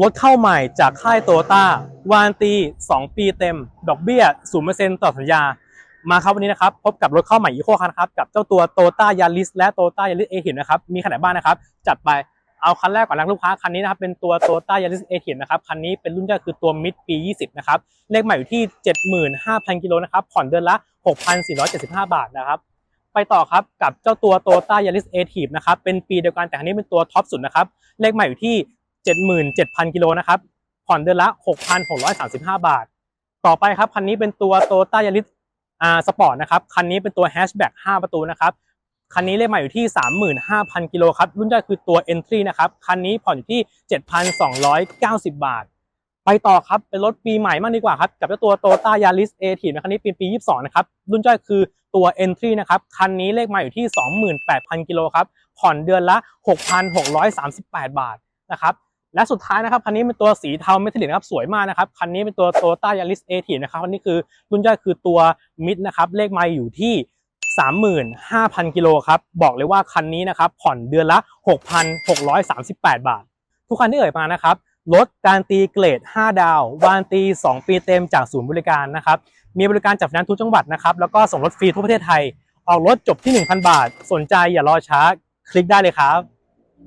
รถเข้าใหม่จากค่ายโตโยต้าวารันตี 2 ปีเต็ม ดอกเบี้ย0%ต่อสัญญา มาครับวันนี้นะครับ พบกับรถเข้าใหม่อีโคคันครับ กับเจ้าตัวโตโยต้ายาริสและโตโยต้ายาริสเอทินะครับ มีขนาดบ้านนะครับ จัดไปเอาคันแรกก่อนนะลูกค้าคันนี้นะครับเป็นตัวโตโยต้ายาริสเอทินะครับคันนี้เป็นรุ่นย่อยคือตัวมิดปี 20 นะครับเลขใหม่อยู่ที่ 75,000 กิโลนะครับผ่อนเดือนละ 6,475 บาทนะครับไปต่อครับกับเจ้าตัว Toyota Yaris a t i v e นะครับเป็นปีเดียวกันแต่คันนี้เป็นตัวท็อปสุดนะครับเลขใหม่อยู่ที่ 77,000กิโลนะครับ ผ่อนเดือนละ 6,635 บาท ต่อไปครับ คันนี้เป็นตัว Toyota Yaris อ่าสปอร์ตนะครับ คันนี้เป็นตัวแฮชแบ็ก5ประตูนะครับ คันนี้เลขใหม่อยู่ที่ 35,000กิโลครับ รุ่นย่อยคือตัว Entry นะครับ คันนี้ผ่อนอยู่ที่ 7,290 บาท ไปต่อครับ เป็นรถปีใหม่มากดีกว่าครับ กับเจ้าตัว Toyota Yaris a t i v e คันนี้ปีปี 22 นะครับ รุ่นย่อยคือตัว Entry นะครับ คันนี้เลขใหม่อยู่ที่ 28,000กิโลครับ ผ่อนเดือนละ 6,638 บาทนะครับ และสุดท้ายนะครับคันนี้เป็นตัวสีเทาเมทัลลิกนะครับสวยมากนะครับคันนี้เป็นตัว Toyota Yaris a t i v e นะครับคันนี้คือรุ่นย่อยคือตัว Mid นะครับเลขไมล์อยู่ที่35,000 กิโลครับบอกเลยว่าคันนี้นะครับผ่อนเดือนละ 6,638 บาท ทุกคันที่เอ่ยมานะครับรถการตีเกรด 5 ดาววารันตี 2 ปีเต็มจากศูนย์บริการนะครับมีบริการจัดไฟแนนซ์ทุกจังหวัดนะครับแล้วก็ส่งรถฟรีทั่วประเทศไทย ออกรถจบที่ 1,000 บาท สนใจอย่ารอช้าคลิกได้เลยครับ